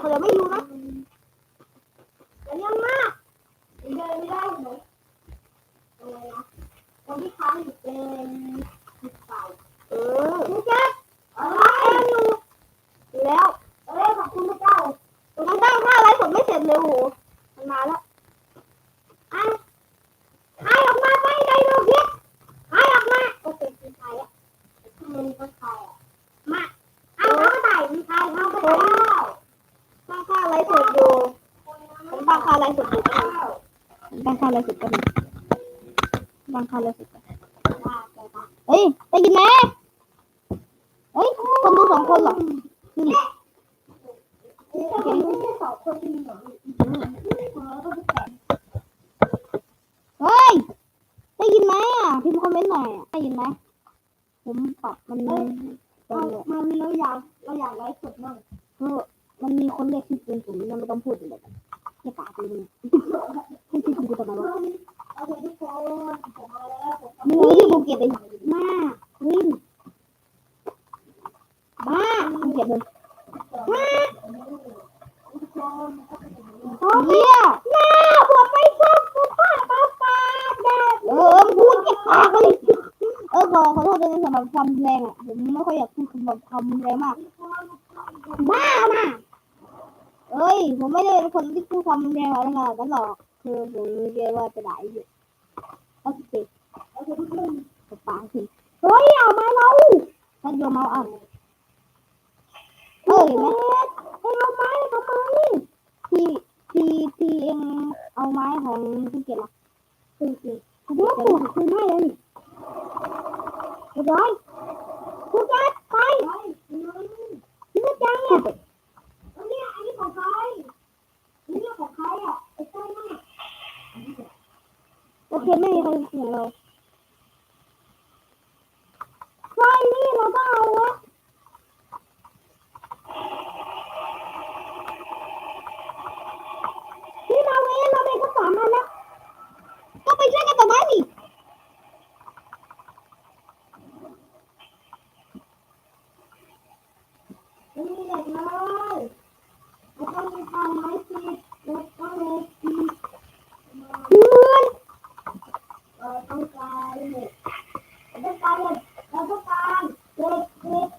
เรื่องมากเขาจะไม่อยู่นะเรื่องมากเดินไม่ได้เหรออะไรนะคนที่ค้างอยู่เป็นสิบเก่าเออมึงแจ๊คอะไรอยู่แล้วเออขอบคุณพระเจ้ามันตั้งค่าไลฟ์สดไม่เสร็จเลยโหมันมาแล้วอะใครออกมาไปไดโนเพียใครออกมาก็เป็นคนไทยอะมึงก็ไทยอะ มาเอาเขาก็ไต่มีใครเขาก็ไต่ตั้งค่าไลฟ์สดอยู่ผมตั้งค่าไลฟ์สดอยู่ผมตั้งค่าไลฟ์สดกันตั้งค่าไลฟ์สดกันเฮ้ยได้ยินไหมเฮ้ยคนดูสองคนเหรอเห็นแค่สองคนเองเหรอเฮ้ย ได้ยินไหมอะ พิมพ์คอมเมนต์หน่อยอะได้ยินไหมผมปรับมันเอเราอมันเราอยากเราอยากไลฟ์สดบ้างเออมันมีคนเรียกชื่อเป็นผมยังไม่ต้องพูดเลย ไม่กล้าพูดเลยให้ชื่อกูทำไมวะเอาเถอะทุกคนผมาแล้วผมมึงเอาที่ภูเก็ตเลยมาวินบ้าภูเก็ตเลยมาเฮียหน้าหัวไปซับกูป้าป้าป้าแดดเออพูดเก็บปากเลยเออขอขอโทษด้วยนะสำหรับความแรงอะผมไม่ค่อยอยากพูดคำแบบคำแรงมากบ้าน่ะ เอ้ย ผมไม่ได้เป็นคนที่พูดความแรงอะไรขนาดนั้นหรอกคือผมเรียกว่าจะได่าอยู่โอเคเอาไปทุกคกระป๋าสิเฮ้ยเอาม้เราท่านโยมเอาอะเออเห็นไหมเอ็งเอาไม้ทำไมที่ที่ที่เองเอาไม้ของภูเก็ตล่ะภูเก็ตภูเก็ตจะคืนให้เลยเรียบร้อยภูเก็ตไปนี่จังเนี่ย อันนี้อันนี้ของใครอันนี้ของใครอะไอ้ใต้มาก โอเคไม่มีใครเสียงเราไฟนี่เราต้องเอาวะพี่มาเวนเราได้ข้าวสารมาแล้ว ก็ไปช่วยกันต่อไม้ดิ นี่แหละเลยแล้วก็มีความไม้ติดแล้วก็เลยมี เพื่อน เอ่อต้องการเหล็กต้องการเหล็กเราต้องการเหล็กเหล็ก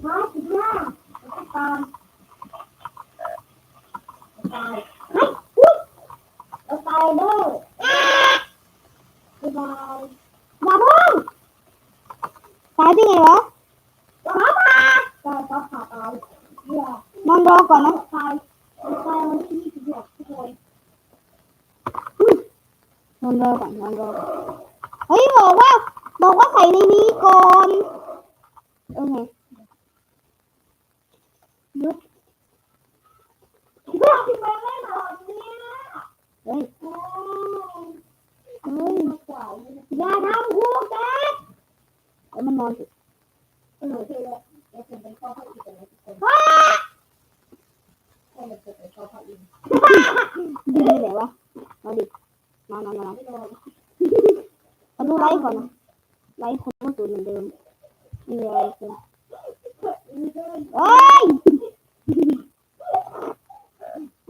ไม้สิบห้าเราต้องการต้องการ เฮ้ยอุ๊ย ต้องการเด้อบ๊ายบาย อย่าเพิ่งตาย ได้ไงวะหมาป่าตายก็ขาตายเนี่ยนอนรอก่อนนะตายตายวันที่ยี่สิบหกทุกคนนอนรอก่อนนอนรอก่อนเฮ้ยบอกว่า บอกว่าใส่ในนี้ก่อนเออไง เรื่องที่ไปเล่นหรอเนี่ย เฮ้ย โอ้ เฮ้ย ยกว่า อย่าทำกูแกแล้วมันนอนสิ เออเท่เลยเดี๋ยวผมเป็นข้อข้ออีกนะทุกคน ว้า ให้มันเป็นข้อข้ออีก ดีเลยวะมาดินอนนอนนอน ไม่นอน มาดูไลฟ์ก่อนนะไลฟ์คนก็สูนเหมือนเดิมไม่มีอะไรเกินเอ้ย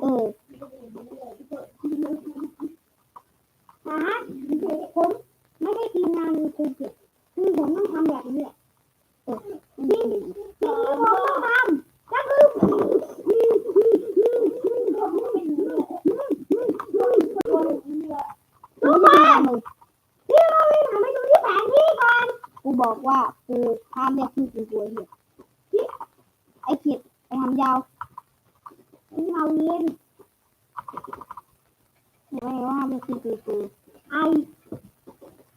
เออ นะฮะผมไม่ได้ทีมงานคือคือผมต้องทำแบบนี้แหละ เออนี่ ที่ผมต้องทำก็คือรู้ป่ะที่เราไปทำให้ดูที่แผนที่ก่อน กูบอกว่ากู ห้ามเรียกชื่กูกูไอ้เหี้ยไอ้เขียดไอ้ทำยาวที่เราเรียนไม่ว่าห้ามเรียกชื่กูกูไอ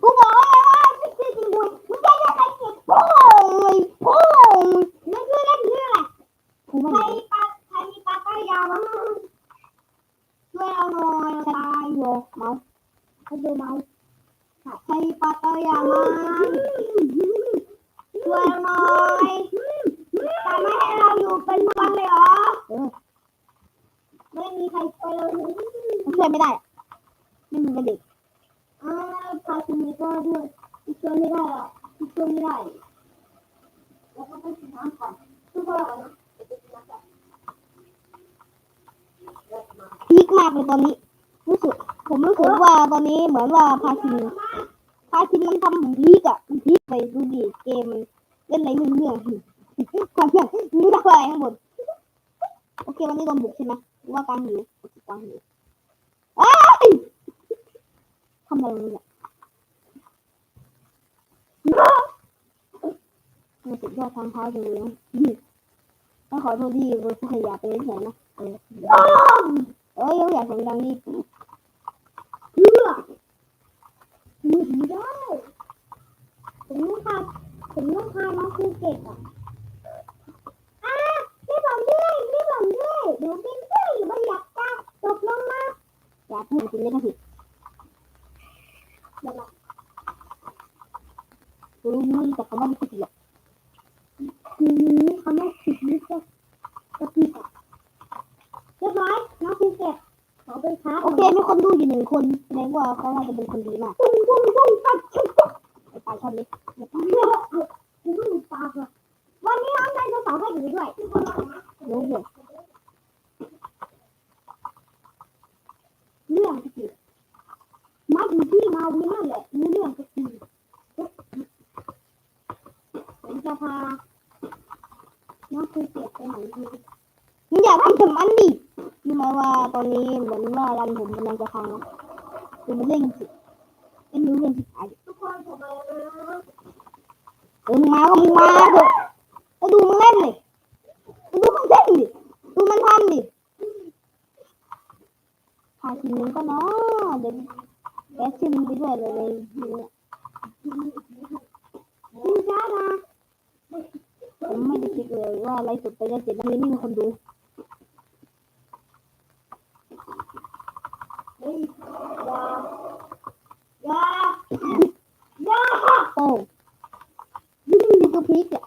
กูบอกว่าไม่ชื่อกูกูมึงจะเรียกไอ้เขียดโป้งโป้ง นั่นคือเล่นชื่ออะไร กูไม่ ใคร รู้ ปลาใครมีปลาก้อยาวบ้างช่วยเอาหน่อย ตายโยเมา เขาดูเมา ใคร ใครปาเตอร์ยามันช่วยหน่อยทำไม่ให้เราอยู่เป็นวันเลยเหรอเออ ไม่มีใครไปเลย ช่วยไม่ได้ไม่มีเป็นเด็ก อ้าวพาชิมิก็ด้วยช่วยไม่ได้หรอกช่วยไม่ได้แล้วก็ไปกินน้ำก่อนทุกคนนะ พีคมากเลยตอนนี้ รู้สึก ผมรู้สึกว่าตอ นี้เหมือนว่าพาคินพาคินมันทำพีกอะพีกไปดูดิเกมเล่นอะไรไม่เรื่องความอย่างนี่ได้อะไรข้างบนโอเควันนี้โดนบุกใช่ไหมว่ากางหิวกางหิวอ้ยทำอะไรเนี่ยมันสุดยอดทางเท้าจริงเลยต้องขอโทษที่บริษัทอยากไปเล่นไหนนะเออเอ้ยอยากเสียงดังนี่ เพื่อหนีได้ผมต้องพา ผมต้องพาน้องภูเก็ตอะอะพี่ผมด้วยพี่ผมด้วยเดี๋ยวบินด้วยอยู่บนหลักตาตกลงมาอย่าพูดจริงเลยก็ผิดเดี๋ยวนะรู้มึงแต่คำว่าไม่ผิดหรอกคืนนี้เขาไม่ผิดนี่ก็ก็ผิดอะเรียบร้อยน้องภูเก็ตขอไปค้าโอเคมีคนดูอยู่หนึ่งคนแสดงว่าเขาน่าจะเป็นคนดีมากปุ้งปุ้งปุ้งปัดชุบไปลาชอบเล็ก เดี๋ยวเดี๋ยวเดี๋ยวคุณต้องปากอะวันนี้น้องไดโนเสาร์ให้อยู่ด้วยรู้เลยเรื่องก็คือมาถึงที่มาวินนั่นแหละมีเรื่องก็คือผมจะพาน้องภูเก็ตไปไหนดีมึงอย่าทำกับมันดิรู้ไหมว่าตอนนี้เหมือนว่ารันผมกำลังจะพังคือมันเร่งสิเอ็นรู้เร่งสิตายทุกคนผมมาแล้วเออ มึงมาก็มึงมาเถอะแล้วดูมึงเล่นดิแล้วดูมันเล่นดิดูมันทำดิพาทีนึงก็เนาะเดี๋ยวแกชิมไปด้วยเลยเลยเนี่ยคุณช้านะผมไม่ได้คิดเลยว่าไลฟ์สดไปได้เจ็ดนาทีไม่มีคนดูเฮ้ยอย่าอย่าอย่าโอ้ นี่คือพีกอะ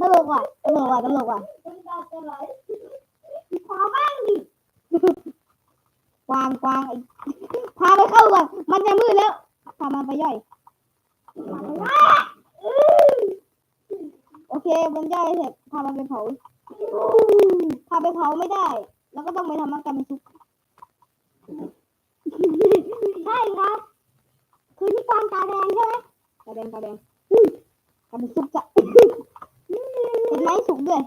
ตลกว่ะตลกว่ะตลกว่ะเป็นตาจะไหลขอบ้างดิ กวางกวางพาไปเข้าก่อนมันจะมืดแล้วพามันไปย่อย โอเคมันย่อยเสร็จพามันไปเผาพาไปเผาไม่ได้ แล้วก็ต้องไปทำมันกันเป็นซุปใช่ครับ คือที่กวางตาแดงใช่ไหมตาแดงตาแดงกันเป็นซุปจะเห็นไหมสุกด้วย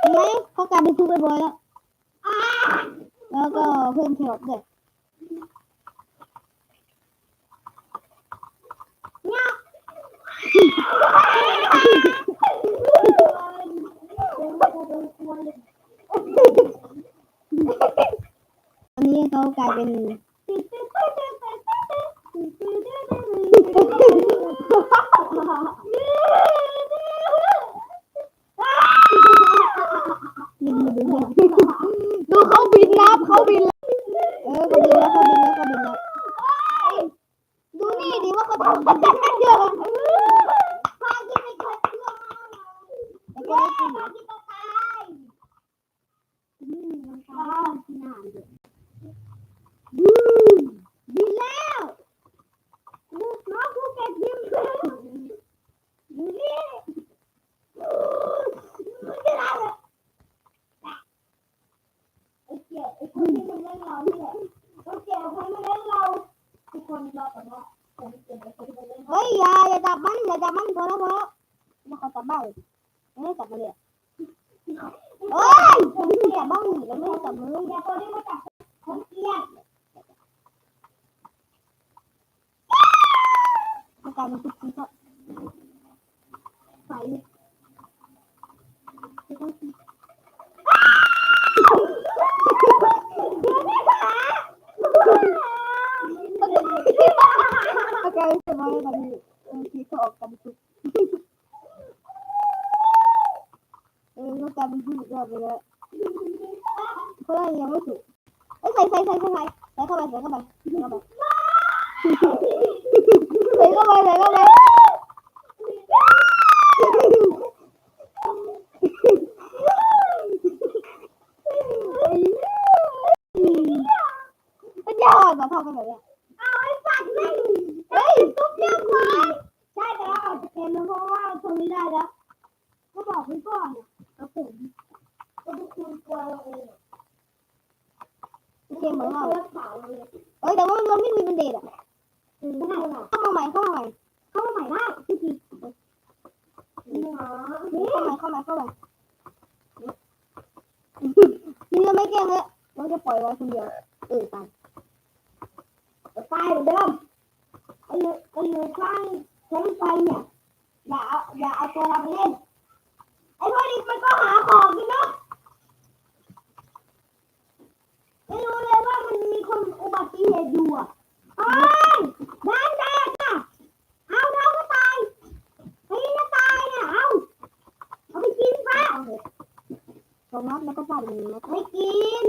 เห็นไหมเขากลายเป็นซุปเรียบร้อยแล้ว แล้วก็เพิ่มแครอทด้วยอันนี้เขากลายเป็นบินบินดูเขาบินนะเขาบินแล้วเออเขาบินแล้วเขาบินแล้วเขาบินแล้วดู นี่ดิว่าเขาทำกันกันเเฮ้ยย่าเนี่ยไอ้เกียรคนที่มันเล่นเราทุกคนรอแต่ว่าผมเกียรไอ้คนที่มันเล่นเฮ้ยอย่าอย่าจับมันอย่าจับมันพอแล้วพอแล้วมาเขาจับบ้างไม่ได้จับมาเลยเฮ้ยผมไม่จับบ้างหนิแล้วไม่ได้จับมืออย่าคนที่มาจับผมเกียรมันกลายเป็นซุปซุปไฟเลยเดี๋ยวแม่ขา โอ เคสบายกันดีเออที่เขาออกกันสุดเออก็กลายเป็นผู้ยอดไปแล้วเพราะว่ายังไม่สุดเอ้ยใส่ใส่ใส่ใส่ใส่ใส่เข้าไปใส่เข้าไปใส่เข้าไปใส่เข้าไปใส่เข้าไปเป็นยอดมาทำกันแบบนี้เอาไอ้สัตว์นี่เฮ้ยตุ๊กเรียบร้อย ใช่แต่เราออกจากเกมแล้วเพราะว่าทนไม่ได้แล้วก็บอกไว้ก่อนครับผมก็ทุกคนกลัวเราเองเกมเหมือนเรารักษาเลยเอ้ยแต่ว่ามันไม่มีเป็นเดทอะเข้ามาใหม่เข้ามาใหม่เข้ามาใหม่ได้พี่พีนี่หรอนี่เข้ามาเข้ามาเข้ามานี่เราไม่เก่งเลยเราจะปล่อยไว้คนเดียวเออตายตายเหมือนเดิม ไปอไอ้เนื้อข้างใช้ไฟเนี่ยอย่าเอาอย่าเอาตัวเราไปเล่นไอ้พวกนี้มันก็หาของกินเนาะไม่รู้เลยว่ามันมีคนอุบัติเหตุอยู่อะเอ้ยบ้านแตกอะเอาเราก็ตายไอ้นี่ก็ตายอะเอาเอาไปกินซะสองนัดแล้วก็ฟาดหนึ่นไม่กิน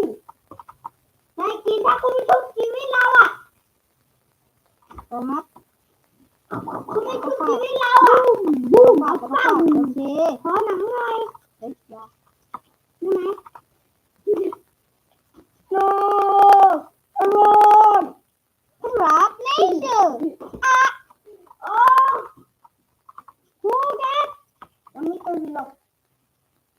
ไม่กินถ้าคุณไม่ชุบชีวิตเราอะสองนัด คุณไม่ชุบชีวิตเราอะบูม ฟา เอา ดแล้วก็ เป้า ฟาดโอ เคขอหนังหน่อยเฮ้ยยาได้ไหมโนอรมณ์ครับนี่ดูอะโอ้คูเด็ดยังไม่ตื่นหรอก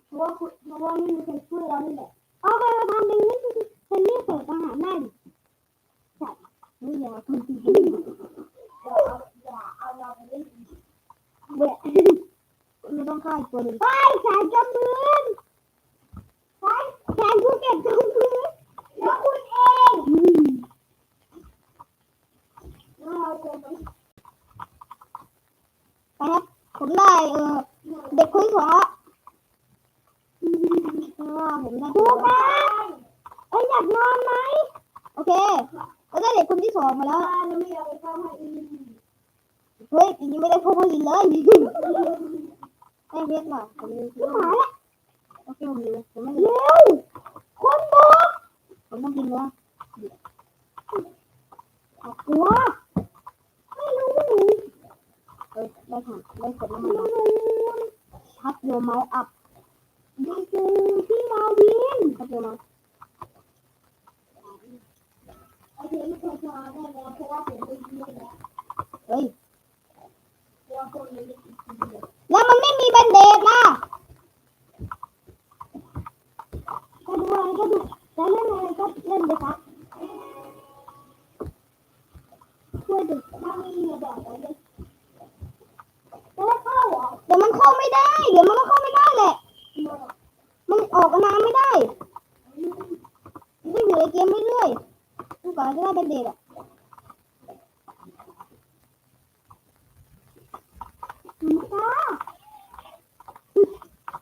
เพราะว่าคุณเพราะว่าไม่มีใครช่วยเรานี่แหละเอาไปเราทำเป็นนี่เป็นนี่เสิร์ฟอาหารได้ดิ ไม่อยากคุณตี อย่าเอาเราไปเล่น เบื่อไม่ต้องฆ่าอีกตัวหนึ่ง ไปแขนจมพื้นไปแขนคูเก็ตจมพื้นแล้วคุณเองเราจะไป ไปครับ ผมได้เออเด็กคนที่สองละเพราะว่าผมได้คูเก็ตเอ้ยอยากนอนไหมโอเคก็ได้เด็กคนที่สองมาแล้วเราไม่เอาไปเข้าห้อีกเฮ้ยอันนี้ไม่ได้พกผู้หญิงเลยได้เรียกมาผมลืมชิบหาล้วโอเคผมลืมผมไม่เร็วคนบุกผมต้องกินเนื้อกลัวไม่รู้ เออได้ ค่ะได้กดน้ำไม่มันรู้ชัดโยเมาส์อัพไม่เจอพี่มาวินชัดโยเมาส์โอเคไม่เคยพอได้แล้วเพราะว่าผมไปเรียนแล้วเฮ้ยแล้วมันไม่มีแบนเดดล่ะก็ดูอะไรก็ดูแต่เล่นอะไรก็เล่นไปครับช่วยดูถ้าไม่มีแบบอะไรเลยจะได้เข้าเหรอ เดี๋ยวมันเข้าไม่ได้ เดี๋ยวมันก็เข้าไม่ได้แหละ มันออกน้ำไม่ได้ไม่อยู่ในเกมเรื่อยๆจนกว่าจะได้แบนเดดอะ ค่ะ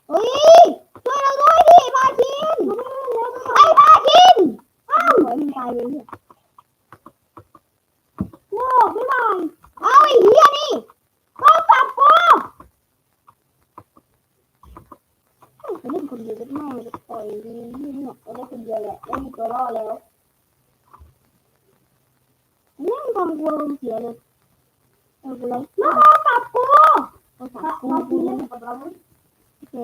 เฮ้ยช่วยเราด้วยดิพาคินไอ้พาคินอ้าวมันตายเลยเนี่ย โว้ไม่ไหว เอาไอ้เหี้ยนี่ เข้ากับกู ไปเล่นคนเดียวก็แม่งจะต่อยนี่เนี่ยไปเล่นคนเดียวแหละไม่มีตัวล่อแล้วเนี่ยมันทำกูอารมณ์เสี